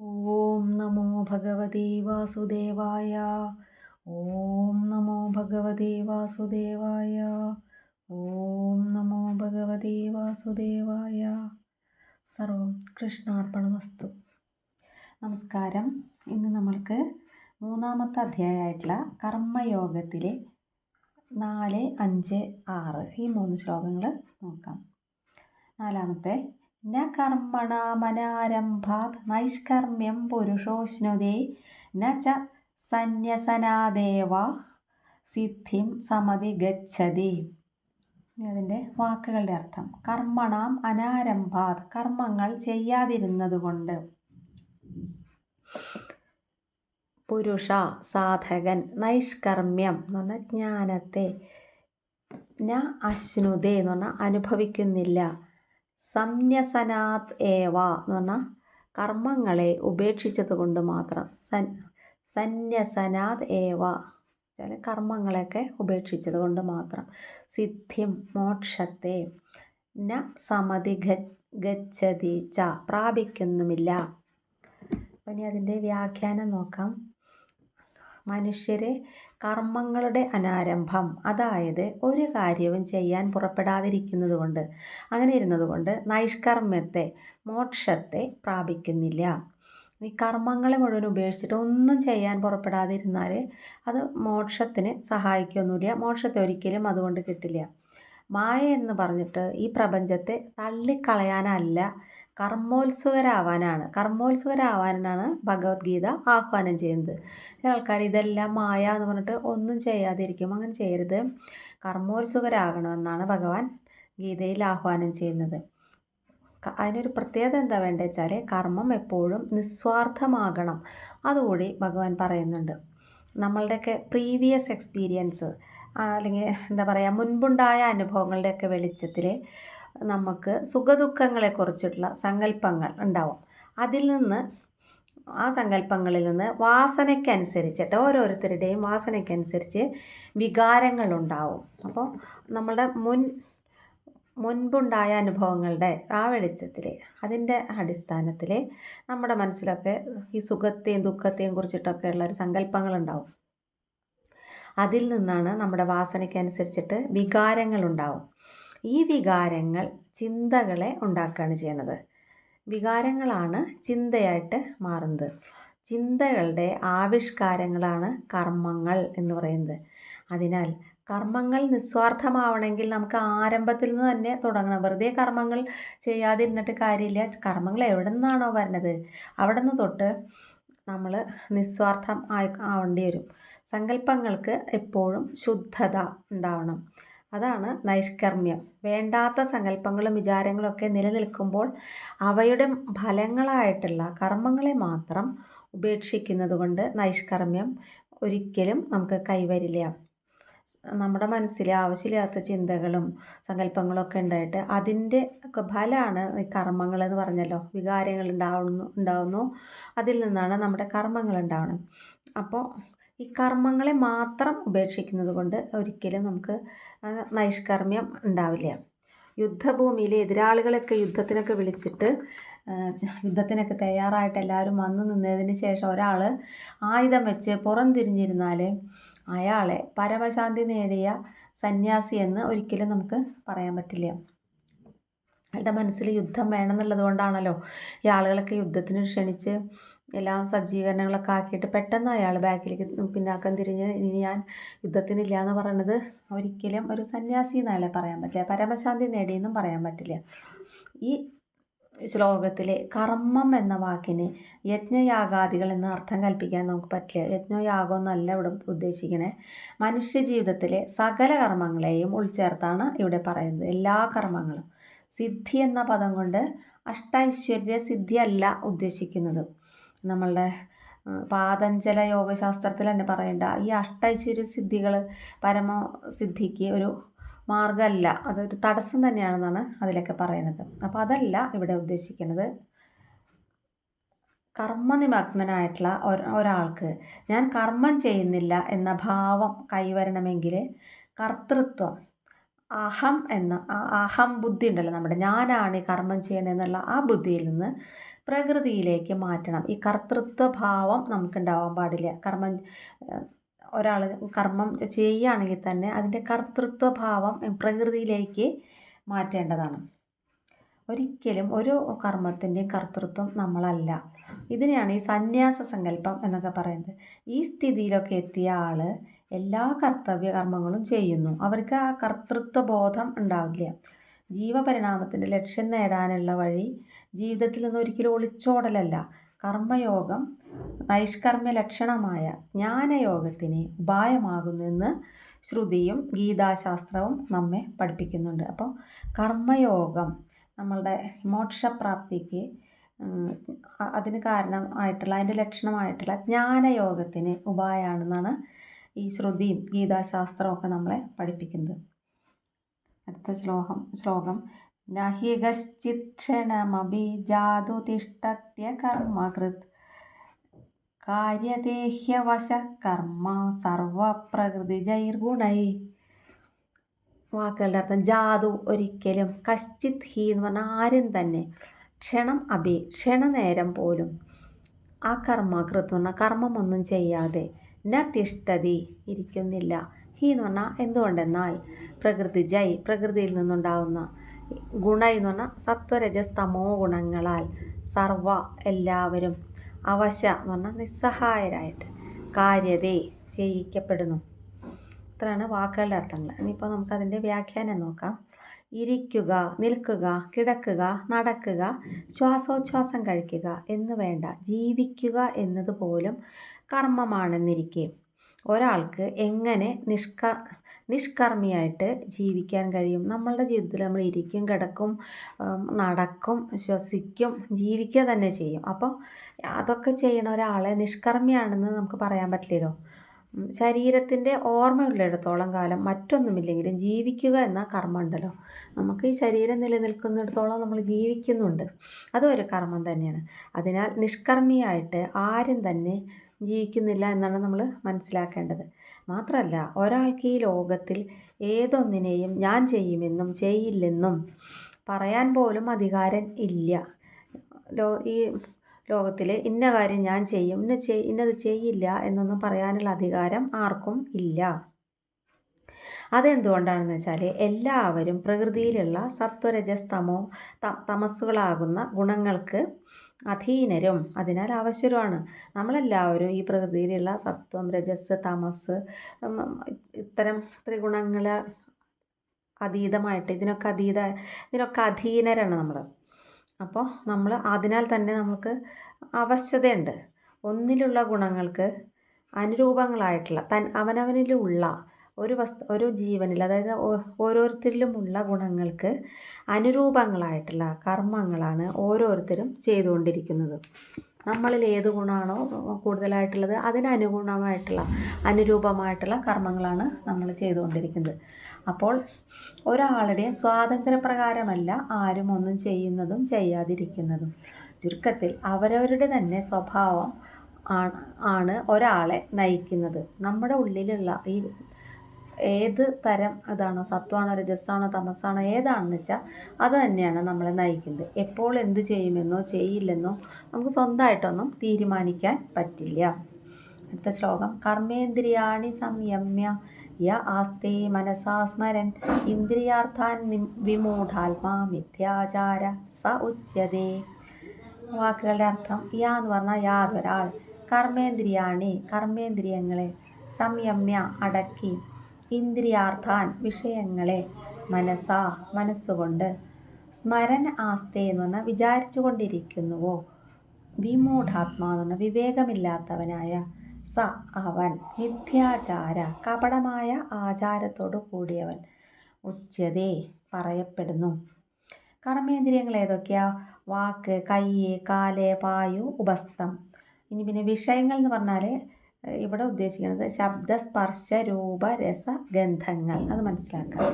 ഓം നമോ ഭഗവതി വാസുദേവായ. ഓം നമോ ഭഗവതി വാസുദേവായ. ഓം നമോ ഭഗവതി വാസുദേവായ. സർവം കൃഷ്ണാർപ്പണമസ്തു. നമസ്കാരം. ഇന്ന് നമ്മൾക്ക് മൂന്നാമത്തെ അധ്യായമായിട്ടുള്ള കർമ്മയോഗത്തിലെ നാല് അഞ്ച് ആറ് ഈ മൂന്ന് ശ്ലോകങ്ങൾ നോക്കാം. നാലാമത്തെ ന കർമ്മണാമനാരംഭാത് നൈഷ്കർമ്മ്യം പുരുഷോഷ്ണുതേ ന ച സന്യസനാദേവ സിദ്ധിം സമതി ഗച്ഛതി. അതിന്റെ വാക്കുകളുടെ അർത്ഥം. കർമ്മണാം അനാരംഭാത് കർമ്മങ്ങൾ ചെയ്യാതിരുന്നതുകൊണ്ട് പുരുഷ സാധകൻ നൈഷ്കർമ്മ്യം എന്ന് പറഞ്ഞാൽ ജ്ഞാനത്തെ. ന അശ്നുതേ എന്ന് പറഞ്ഞാൽ അനുഭവിക്കുന്നില്ല. സംന്യസനാത് ഏവ എന്ന് പറഞ്ഞാൽ കർമ്മങ്ങളെ ഉപേക്ഷിച്ചത് കൊണ്ട് മാത്രം. സൻ സന്യസനാത് ഏവ ചില കർമ്മങ്ങളെയൊക്കെ ഉപേക്ഷിച്ചത് കൊണ്ട് മാത്രം. സിദ്ധ്യം മോക്ഷത്തെ ന സമതി ഗച്ഛതി ച പ്രാപിക്കുന്നുമില്ല. ഇനി അതിന്റെ വ്യാഖ്യാനം നോക്കാം. മനുഷ്യരെ കർമ്മങ്ങളുടെ അനാരംഭം. അതായത് ഒരു കാര്യവും ചെയ്യാൻ പുറപ്പെടാതിരിക്കുന്നത് കൊണ്ട് അങ്ങനെ ഇരുന്നത് കൊണ്ട് നൈഷ്കർമ്മത്തെ മോക്ഷത്തെ പ്രാപിക്കുന്നില്ല. ഈ കർമ്മങ്ങളെ മുഴുവൻ ഉപേക്ഷിച്ചിട്ട് ഒന്നും ചെയ്യാൻ പുറപ്പെടാതിരുന്നാൽ അത് മോക്ഷത്തിന് സഹായിക്കൊന്നുമില്ല. മോക്ഷത്തെ ഒരിക്കലും അതുകൊണ്ട് കിട്ടില്ല. മായ എന്ന് പറഞ്ഞിട്ട് ഈ പ്രപഞ്ചത്തെ തള്ളിക്കളയാനല്ല കർമ്മോത്സുകരാവാനാണ് കർമ്മോത്സുകരാവാനാണ് ഭഗവത്ഗീത ആഹ്വാനം ചെയ്യുന്നത്. ആൾക്കാർ ഇതെല്ലാം മായ എന്ന് പറഞ്ഞിട്ട് ഒന്നും ചെയ്യാതിരിക്കും. അങ്ങനെ ചെയ്യരുത്. കർമ്മോത്സുകരാകണമെന്നാണ് ഭഗവാൻ ഗീതയിൽ ആഹ്വാനം ചെയ്യുന്നത്. അതിനൊരു പ്രത്യേകത എന്താ വേണ്ടത് വെച്ചാൽ കർമ്മം എപ്പോഴും നിസ്വാർത്ഥമാകണം. അതുകൂടി ഭഗവാൻ പറയുന്നുണ്ട്. നമ്മളുടെയൊക്കെ പ്രീവിയസ് എക്സ്പീരിയൻസ് അല്ലെങ്കിൽ എന്താ പറയുക മുൻപുണ്ടായ അനുഭവങ്ങളുടെയൊക്കെ വെളിച്ചത്തിൽ നമുക്ക് സുഖദുഃഖങ്ങളെക്കുറിച്ചിട്ടുള്ള സങ്കല്പങ്ങൾ ഉണ്ടാവും. അതിൽ നിന്ന് ആ സങ്കല്പങ്ങളിൽ നിന്ന് വാസനയ്ക്കനുസരിച്ചിട്ട് ഓരോരുത്തരുടെയും വാസനയ്ക്കനുസരിച്ച് വികാരങ്ങളുണ്ടാവും അപ്പോൾ നമ്മുടെ മുൻ മുൻപുണ്ടായ അനുഭവങ്ങളുടെ ആ വെളിച്ചത്തിൽ അതിന്റെ അടിസ്ഥാനത്തിൽ നമ്മുടെ മനസ്സിലൊക്കെ ഈ സുഖത്തെയും ദുഃഖത്തെയും കുറിച്ചിട്ടൊക്കെ ഉള്ള ഒരു സങ്കല്പങ്ങളുണ്ടാവും. അതിൽ നിന്നാണ് നമ്മുടെ വാസനയ്ക്കനുസരിച്ചിട്ട് വികാരങ്ങളുണ്ടാവും ഈ വികാരങ്ങൾ ചിന്തകളെ ഉണ്ടാക്കുകയാണ് ചെയ്യുന്നത് വികാരങ്ങളാണ് ചിന്തയായിട്ട് മാറുന്നത്. ചിന്തകളുടെ ആവിഷ്കാരങ്ങളാണ് കർമ്മങ്ങൾ എന്ന് പറയുന്നത്. അതിനാൽ കർമ്മങ്ങൾ നിസ്വാർത്ഥമാവണമെങ്കിൽ നമുക്ക് ആരംഭത്തിൽ നിന്ന് തന്നെ തുടങ്ങണം. വെറുതെ കർമ്മങ്ങൾ ചെയ്യാതിരുന്നിട്ട് കാര്യമില്ല. കർമ്മങ്ങൾ എവിടെ നിന്നാണോ വരണത് അവിടെ നിന്ന് തൊട്ട് നമ്മൾ നിസ്വാർത്ഥം ആയി ആവേണ്ടി വരും. സങ്കല്പങ്ങൾക്ക് എപ്പോഴും ശുദ്ധത ഉണ്ടാവണം. അതാണ് നൈഷ്കർമ്മ്യം. വേണ്ടാത്ത സങ്കല്പങ്ങളും വിചാരങ്ങളും ഒക്കെ നിലനിൽക്കുമ്പോൾ അവയുടെ ഫലങ്ങളായിട്ടുള്ള കർമ്മങ്ങളെ മാത്രം ഉപേക്ഷിക്കുന്നത് കൊണ്ട് നൈഷ്കർമ്മ്യം ഒരിക്കലും നമുക്ക് കൈവരില്ല. നമ്മുടെ മനസ്സിൽ ആവശ്യമില്ലാത്ത ചിന്തകളും സങ്കല്പങ്ങളൊക്കെ ഉണ്ടായിട്ട് അതിന്റെ ഒക്കെ ഫലമാണ് ഈ കർമ്മങ്ങൾ എന്ന് പറഞ്ഞല്ലോ. വികാരങ്ങൾ ഉണ്ടാവുന്നു ഉണ്ടാവുന്നു. അതിൽ നിന്നാണ് നമ്മുടെ കർമ്മങ്ങൾ ഉണ്ടാവുന്നത് അപ്പോൾ ഈ കർമ്മങ്ങളെ മാത്രം ഉപേക്ഷിക്കുന്നത് കൊണ്ട് ഒരിക്കലും നമുക്ക് നൈഷ്കർമ്മ്യം ഉണ്ടാവില്ല. യുദ്ധഭൂമിയിൽ എതിരാളികളൊക്കെ യുദ്ധത്തിനൊക്കെ വിളിച്ചിട്ട് യുദ്ധത്തിനൊക്കെ തയ്യാറായിട്ട് എല്ലാവരും വന്നു നിന്നതിന് ശേഷം ഒരാൾ ആയുധം വെച്ച് പുറം തിരിഞ്ഞിരുന്നാൽ അയാളെ പരമശാന്തി നേടിയ സന്യാസി എന്ന് ഒരിക്കലും നമുക്ക് പറയാൻ പറ്റില്ല. അയാളുടെ മനസ്സിൽ യുദ്ധം വേണമെന്നുള്ളത് കൊണ്ടാണല്ലോ ഈ ആളുകളൊക്കെ യുദ്ധത്തിന് ക്ഷണിച്ച് എല്ലാം സജ്ജീകരണങ്ങളൊക്കെ ആക്കിയിട്ട് പെട്ടെന്ന് അയാൾ ബാക്കിലേക്ക് പിന്നാക്കം തിരിഞ്ഞ് ഇനി ഞാൻ യുദ്ധത്തിനില്ല എന്ന് പറയുന്നത് ഒരിക്കലും ഒരു സന്യാസി എന്നയാളെ പറയാൻ പറ്റില്ല. പരമശാന്തി നേടിയെന്നും പറയാൻ പറ്റില്ല. ഈ ശ്ലോകത്തിലെ കർമ്മം എന്ന വാക്കിന് യജ്ഞയാഗാദികൾ എന്ന അർത്ഥം കൽപ്പിക്കാൻ നമുക്ക് പറ്റില്ല. യജ്ഞയാഗം എന്നല്ല ഇവിടെ ഉദ്ദേശിക്കണേ. മനുഷ്യ ജീവിതത്തിലെ സകല കർമ്മങ്ങളെയും ഉൾച്ചേർത്താണ് ഇവിടെ പറയുന്നത്. എല്ലാ കർമ്മങ്ങളും. സിദ്ധി എന്ന പദം കൊണ്ട് അഷ്ടൈശ്വര്യ സിദ്ധിയല്ല ഉദ്ദേശിക്കുന്നത്. നമ്മളുടെ പാതഞ്ചല യോഗശാസ്ത്രത്തിൽ തന്നെ പറയേണ്ട. ഈ അഷ്ടൈശ്വര്യ സിദ്ധികൾ പരമസിദ്ധിക്ക് ഒരു മാർഗമല്ല അതൊരു തടസ്സം തന്നെയാണെന്നാണ് അതിലൊക്കെ പറയുന്നത് അപ്പോൾ അതല്ല ഇവിടെ ഉദ്ദേശിക്കുന്നത് കർമ്മനിമഗ്നനായിട്ടുള്ള ഒരാൾക്ക് ഞാൻ കർമ്മം ചെയ്യുന്നില്ല എന്ന ഭാവം കൈവരണമെങ്കിൽ കർത്തൃത്വം അഹം എന്ന അഹം ബുദ്ധി ഉണ്ടല്ലോ നമ്മുടെ. ഞാനാണ് കർമ്മം ചെയ്യണമെന്നുള്ള ആ ബുദ്ധിയിൽ നിന്ന് പ്രകൃതിയിലേക്ക് മാറ്റണം. ഈ കർത്തൃത്വ ഭാവം നമുക്കുണ്ടാവാൻ പാടില്ല. കർമ്മം ഒരാൾ കർമ്മം ചെയ്യുകയാണെങ്കിൽ തന്നെ അതിന്റെ കർത്തൃത്വ ഭാവം പ്രകൃതിയിലേക്ക് മാറ്റേണ്ടതാണ്. ഒരിക്കലും ഒരു കർമ്മത്തിന്റെയും കർത്തൃത്വം നമ്മളല്ല. ഇതിനെയാണ് ഈ സന്യാസ സങ്കല്പം എന്നൊക്കെ പറയുന്നത്. ഈ സ്ഥിതിയിലൊക്കെ എത്തിയ ആൾ എല്ലാ കർത്തവ്യ കർമ്മങ്ങളും ചെയ്യുന്നു. അവർക്ക് ആ കർത്തൃത്വ ബോധം ഉണ്ടാവില്ല. ജീവപരിണാമത്തിന്റെ ലക്ഷ്യം നേടാനുള്ള വഴി ജീവിതത്തിൽ നിന്ന് ഒരിക്കലും ഒളിച്ചോടലല്ല. കർമ്മയോഗം നൈഷ്കർമ്മ്യ ലക്ഷണമായ ജ്ഞാനയോഗത്തിന് ഉപായമാകുന്നെന്ന് ശ്രുതിയും ഗീതാശാസ്ത്രവും നമ്മെ പഠിപ്പിക്കുന്നുണ്ട്. അപ്പോൾ കർമ്മയോഗം നമ്മളുടെ മോക്ഷപ്രാപ്തിക്ക് അതിന് കാരണമായിട്ടുള്ള അതിന്റെ ലക്ഷണമായിട്ടുള്ള ജ്ഞാനയോഗത്തിന് ഉപായമാണെന്നാണ് ഈ ശ്രുതിയും ഗീതാശാസ്ത്രവും ഒക്കെ നമ്മളെ പഠിപ്പിക്കുന്നത്. അടുത്ത ശ്ലോകം ശ്ലോകം. നഹി കശ്ചിക്ഷണമപി ജാതു തിഷ്ടത്യ കർമ്മകൃത്. കാര്യദേഹ്യവശ കർമ്മ സർവപ്രകൃതിജൈർഗുണൈ. വാക്കുകളുടെ അർത്ഥം ജാതു ഒരിക്കലും കശ്ചിത് ഹി എന്ന് പറഞ്ഞാൽ ആരും തന്നെ. ക്ഷണം അഭി ക്ഷണനേരം പോലും. ആ കർമ്മകൃത്ത് പറഞ്ഞാൽ കർമ്മമൊന്നും ചെയ്യാതെ. ന തിഷ്ടതി ഇരിക്കുന്നില്ല. ഹി എന്ന് പറഞ്ഞാൽ എന്തുകൊണ്ടെന്നാൽ പ്രകൃതി ജൈ പ്രകൃതിയിൽ നിന്നുണ്ടാവുന്ന ഗുണ എന്ന് പറഞ്ഞാൽ സത്വരജസ്തമോ ഗുണങ്ങളാൽ സർവ എല്ലാവരും അവശ എന്ന് പറഞ്ഞാൽ നിസ്സഹായരായിട്ട് കാര്യതേ ചെയ്യിക്കപ്പെടുന്നു. ഇത്രയാണ് വാക്കുകളുടെ അർത്ഥങ്ങൾ. ഇനിയിപ്പോൾ നമുക്കതിന്റെ വ്യാഖ്യാനം നോക്കാം. ഇരിക്കുക നിൽക്കുക കിടക്കുക നടക്കുക ശ്വാസോച്ഛ്വാസം കഴിക്കുക എന്ന് വേണ്ട ജീവിക്കുക എന്നതുപോലും കർമ്മമാണെന്നിരിക്കെ. ഒരാൾക്ക് എങ്ങനെ നിഷ്ക നിഷ്കർമ്മിയായിട്ട് ജീവിക്കാൻ കഴിയും? നമ്മളുടെ ജീവിതത്തിൽ നമ്മൾ ഇരിക്കും കിടക്കും നടക്കും ശ്വസിക്കും ജീവിക്കുക തന്നെ ചെയ്യും. അപ്പോൾ അതൊക്കെ ചെയ്യണ ഒരാളെ നിഷ്കർമ്മിയാണെന്ന് നമുക്ക് പറയാൻ പറ്റില്ലല്ലോ. ശരീരത്തിന്റെ ഓർമ്മയുള്ളിടത്തോളം കാലം മറ്റൊന്നുമില്ലെങ്കിലും ജീവിക്കുക എന്ന കർമ്മം ഉണ്ടല്ലോ. നമുക്ക് ഈ ശരീരം നിലനിൽക്കുന്നിടത്തോളം നമ്മൾ ജീവിക്കുന്നുണ്ട്. അതും ഒരു കർമ്മം തന്നെയാണ്. അതിനാൽ നിഷ്കർമ്മിയായിട്ട് ആരും തന്നെ ജീവിക്കുന്നില്ല എന്നാണ് നമ്മൾ മനസ്സിലാക്കേണ്ടത്. മാത്രമല്ല ഒരാൾക്ക് ഈ ലോകത്തിൽ ഏതൊന്നിനെയും ഞാൻ ചെയ്യുമെന്നും ചെയ്യില്ലെന്നും പറയാൻ പോലും അധികാരം ഇല്ല. ലോ ഈ ലോകത്തിൽ ഇന്ന കാര്യം ഞാൻ ചെയ്യും ഇന്ന ചെയ് ഇന്നത് ചെയ്യില്ല എന്നൊന്നും പറയാനുള്ള അധികാരം ആർക്കും ഇല്ല. അതെന്തുകൊണ്ടാണെന്ന് വെച്ചാൽ എല്ലാവരും പ്രകൃതിയിലുള്ള സത്വരജസ്തമോ തമസ്സുകളാകുന്ന ഗുണങ്ങൾക്ക് അധീനരും അതിനാൽ ആവശ്യരുമാണ്. നമ്മളെല്ലാവരും ഈ പ്രകൃതിയിലുള്ള സത്വം രജസ് തമസ് ഇത്തരം ത്രിഗുണങ്ങൾ അതീതമായിട്ട് ഇതിനൊക്കെ അതീത ഇതിനൊക്കെ അധീനരാണ് നമ്മൾ അപ്പോൾ നമ്മൾ അതിനാൽ തന്നെ നമുക്ക് അവശ്യതയുണ്ട് ഒന്നിലുള്ള ഗുണങ്ങൾക്ക് അനുരൂപങ്ങളായിട്ടുള്ള തൻ അവനവനിലുള്ള ഒരു വസ്തു ഒരു ജീവനിൽ അതായത് ഓരോരുത്തരിലുമുള്ള ഗുണങ്ങൾക്ക് അനുരൂപങ്ങളായിട്ടുള്ള കർമ്മങ്ങളാണ് ഓരോരുത്തരും ചെയ്തുകൊണ്ടിരിക്കുന്നത്. നമ്മളിൽ ഏത് ഗുണമാണോ കൂടുതലായിട്ടുള്ളത് അതിനനുഗുണമായിട്ടുള്ള അനുരൂപമായിട്ടുള്ള കർമ്മങ്ങളാണ് നമ്മൾ ചെയ്തുകൊണ്ടിരിക്കുന്നത്. അപ്പോൾ ഒരാളുടെ സ്വാതന്ത്ര്യപ്രകാരമല്ല ആരും ഒന്നും ചെയ്യുന്നതും ചെയ്യാതിരിക്കുന്നതും. ചുരുക്കത്തിൽ അവരവരുടെ തന്നെ സ്വഭാവം ആണ് ഒരാളെ നയിക്കുന്നത്. നമ്മുടെ ഉള്ളിലുള്ള ഈ ഏത് തരം ഇതാണോ സത്വമാണോ രജസ്സാണോ തമസാണോ ഏതാണെന്ന് വെച്ചാൽ അത് തന്നെയാണ് നമ്മളെ നയിക്കുന്നത്. എപ്പോൾ എന്ത് ചെയ്യുമെന്നോ ചെയ്യില്ലെന്നോ നമുക്ക് സ്വന്തമായിട്ടൊന്നും തീരുമാനിക്കാൻ പറ്റില്ല. അടുത്ത ശ്ലോകം. കർമ്മേന്ദ്രിയാണി സംയമ്യ യ ആസ്തേ മനസാസ്മരൻ ഇന്ദ്രിയാർത്ഥാൻ വിമൂഢാത്മാ മിഥ്യാചാര സ ഉച്യതേ. വാക്കുകളുടെ അർത്ഥം യാ എന്ന് പറഞ്ഞാൽ യാതൊരാൾ. കർമ്മേന്ദ്രിയാണി കർമ്മേന്ദ്രിയങ്ങളെ സംയമ്യ അടക്കി ഇന്ദ്രിയാർത്ഥാൻ വിഷയങ്ങളെ മനസ്സാ മനസ്സുകൊണ്ട് സ്മരൻ ആസ്തേ എന്ന് പറഞ്ഞാൽ വിചാരിച്ചു കൊണ്ടിരിക്കുന്നുവോ? വിമൂഢാത്മാ എന്ന് പറഞ്ഞാൽ വിവേകമില്ലാത്തവനായ സ അവൻ മിഥ്യാചാര കപടമായ ആചാരത്തോടു കൂടിയവൻ ഉച്ചതേ പറയപ്പെടുന്നു. കർമ്മേന്ദ്രിയങ്ങൾ ഏതൊക്കെയാ? വാക്ക് കയ്യ് കാൽ പായു ഉപസ്ഥം. ഇനി പിന്നെ വിഷയങ്ങൾ എന്ന് പറഞ്ഞാൽ ഇവിടെ ഉദ്ദേശിക്കുന്നത് ശബ്ദ സ്പർശ രൂപ രസ ഗന്ധങ്ങൾ. അത് മനസ്സിലാക്കാം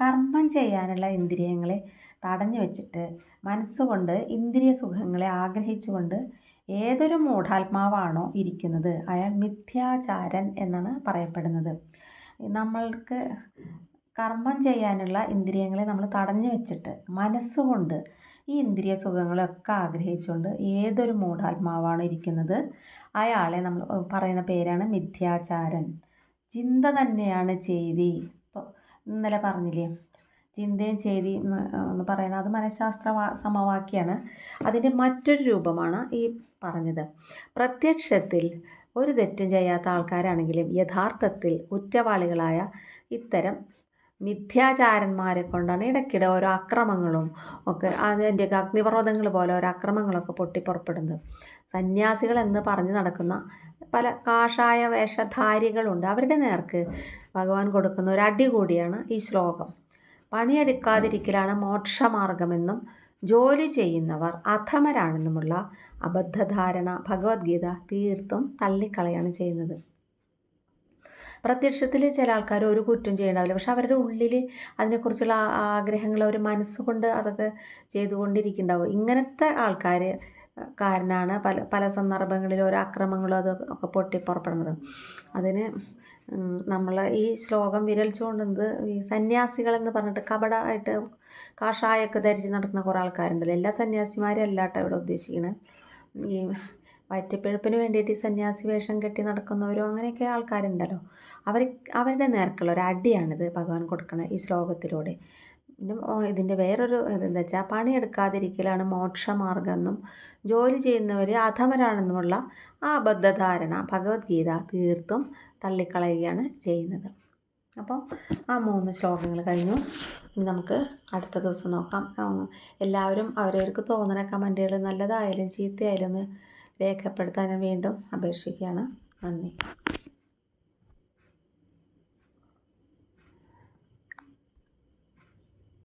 കർമ്മം ചെയ്യാനുള്ള ഇന്ദ്രിയങ്ങളെ തടഞ്ഞു വെച്ചിട്ട് മനസ്സുകൊണ്ട് ഇന്ദ്രിയ സുഖങ്ങളെ ആഗ്രഹിച്ചുകൊണ്ട് ഏതൊരു മൂഢാത്മാവാണോ ഇരിക്കുന്നത് അയാൾ മിഥ്യാചാരൻ എന്നാണ് പറയപ്പെടുന്നത്. നമ്മൾക്ക് കർമ്മം ചെയ്യാനുള്ള ഇന്ദ്രിയങ്ങളെ നമ്മൾ തടഞ്ഞു വെച്ചിട്ട് മനസ്സുകൊണ്ട് ഈ ഇന്ദ്രിയ സുഖങ്ങളൊക്കെ ആഗ്രഹിച്ചുകൊണ്ട് ഏതൊരു മൂഢാത്മാവാണ് ഇരിക്കുന്നത് അയാളെ നമ്മൾ പറയുന്ന പേരാണ് മിഥ്യാചാരൻ. ചിന്ത തന്നെയാണ് ചെയ്തി. ഇന്നലെ പറഞ്ഞില്ലേ? ചിന്തയും ചെയ്തി എന്ന് പറയുന്നത് അത് മനഃശാസ്ത്ര സമവാക്യമാണ് അതിന്റെ മറ്റൊരു രൂപമാണ് ഈ പറഞ്ഞത്. പ്രത്യക്ഷത്തിൽ ഒരു തെറ്റും ചെയ്യാത്ത ആൾക്കാരാണെങ്കിലും യഥാർത്ഥത്തിൽ കുറ്റവാളികളായ ഇത്തരം മിഥ്യാചാരന്മാരെ കൊണ്ടാണ് ഇടയ്ക്കിടെ ഓരോ അക്രമങ്ങളും ഒക്കെ അതിന്റെയൊക്കെ അഗ്നിപർവതങ്ങൾ പോലെ ഓരോ അക്രമങ്ങളൊക്കെ പൊട്ടിപ്പുറപ്പെടുന്നത്. സന്യാസികൾ എന്ന് പറഞ്ഞു നടക്കുന്ന പല കാഷായ വേഷധാരികളുണ്ട്. അവരുടെ നേർക്ക് ഭഗവാൻ കൊടുക്കുന്ന ഒരു അടി കൂടിയാണ് ഈ ശ്ലോകം. പണിയെടുക്കാതിരിക്കലാണ് മോക്ഷമാർഗമെന്നും ജോലി ചെയ്യുന്നവർ അധമരാണെന്നുമുള്ള അബദ്ധധാരണ ഭഗവത്ഗീത തീർത്തും തള്ളിക്കളയാണ് ചെയ്യുന്നത്. പ്രത്യക്ഷത്തിൽ ചില ആൾക്കാർ ഒരു കുറ്റം ചെയ്യണ്ടാവില്ല. പക്ഷെ അവരുടെ ഉള്ളിൽ അതിനെക്കുറിച്ചുള്ള ആഗ്രഹങ്ങൾ അവർ മനസ്സുകൊണ്ട് അതൊക്കെ ചെയ്തുകൊണ്ടിരിക്കുന്നുണ്ടാവും. ഇങ്ങനത്തെ ആൾക്കാർ കാരനാണ് പല പല സന്ദർഭങ്ങളിൽ ഓരോ അക്രമങ്ങളും അതൊക്കെ പൊട്ടിപ്പുറപ്പെടുന്നത്. അതിന് നമ്മൾ ഈ ശ്ലോകം വിരൽ ചൂണ്ടുന്നത് ഈ സന്യാസികളെന്ന് പറഞ്ഞിട്ട് കപടമായിട്ട് കാഷായൊക്കെ ധരിച്ച് നടക്കുന്ന കുറേ ആൾക്കാരുണ്ടല്ലോ. എല്ലാ സന്യാസിമാരും അല്ലാട്ടോ ഇവിടെ ഉദ്ദേശിക്കുന്നത് ഈ വയറ്റപ്പിഴപ്പിന് വേണ്ടിയിട്ട് ഈ സന്യാസി വേഷം കെട്ടി നടക്കുന്നവരോ അങ്ങനെയൊക്കെ ആൾക്കാരുണ്ടല്ലോ. അവർ അവരുടെ നേർക്കുള്ള ഒരു അടിയാണിത് ഭഗവാൻ കൊടുക്കുന്ന ഈ ശ്ലോകത്തിലൂടെ. പിന്നെ ഇതിന്റെ വേറൊരു ഇതെന്താ വെച്ചാൽ പണിയെടുക്കാതിരിക്കലാണ് മോക്ഷമാർഗമെന്നും ജോലി ചെയ്യുന്നവർ അധമരാണെന്നുമുള്ള ആ അബദ്ധധാരണ ഭഗവത്ഗീത തീർത്തും തള്ളിക്കളയുകയാണ് ചെയ്യുന്നത്. അപ്പം ആ മൂന്ന് ശ്ലോകങ്ങൾ കഴിഞ്ഞു. നമുക്ക് അടുത്ത ദിവസം നോക്കാം. എല്ലാവരും അവരവർക്ക് തോന്നുന്ന കമന്റുകൾ നല്ലതായാലും ചീത്തയായാലും ഒന്ന് രേഖപ്പെടുത്താൻ വീണ്ടും അപേക്ഷിക്കുകയാണ്. നന്ദി.